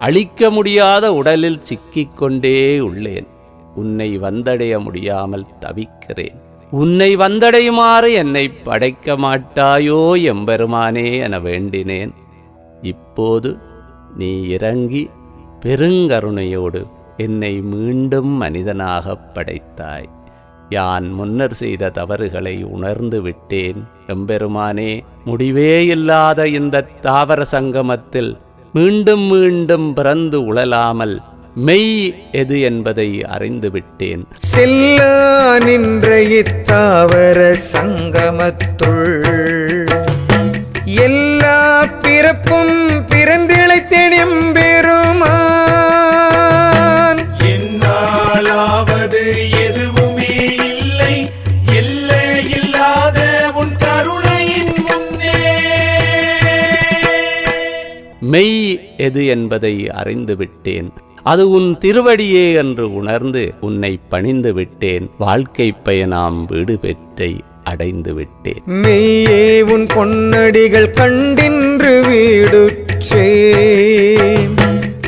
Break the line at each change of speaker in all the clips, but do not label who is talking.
அழிக்க முடியாத உடலில் சிக்கிக்கொண்டே உள்ளேன். உன்னை வந்தடைய முடியாமல் தவிக்கிறேன். உன்னை வந்தடையுமாறு என்னை படைக்க மாட்டாயோ எம்பெருமானே என வேண்டினேன். இப்போது நீ இறங்கி பெருங்கருணையோடு என்னை மீண்டும் மனிதனாகப் படைத்தாய். யான் முன்னர் செய்த தவறுகளை உணர்ந்து விட்டேன். எம்பெருமானே முடிவே இல்லாத இந்த தாவர சங்கமத்தில் மீண்டும் மீண்டும் பிறந்து உழலாமல் மெய் எது என்பதை அறிந்து விட்டேன்
செல்லா நின்ற இத்தாவர சங்கமத்துள்
மெய் எது என்பதை அறிந்து விட்டேன் அது உன் திருவடியே என்று உணர்ந்து உன்னை பணிந்து விட்டேன். வாழ்க்கை பயனாம் வீடு பெற்றை அடைந்து விட்டேன்.
மெய்யே உன் பொன்னடிகள் கண்டின்று வீடுச்சே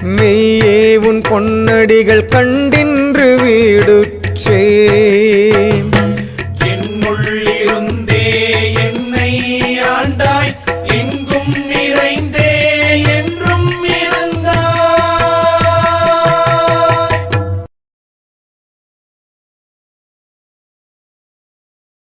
மெய்யே உன் பொன்னடிகள் கண்டின்று வீடுச்சே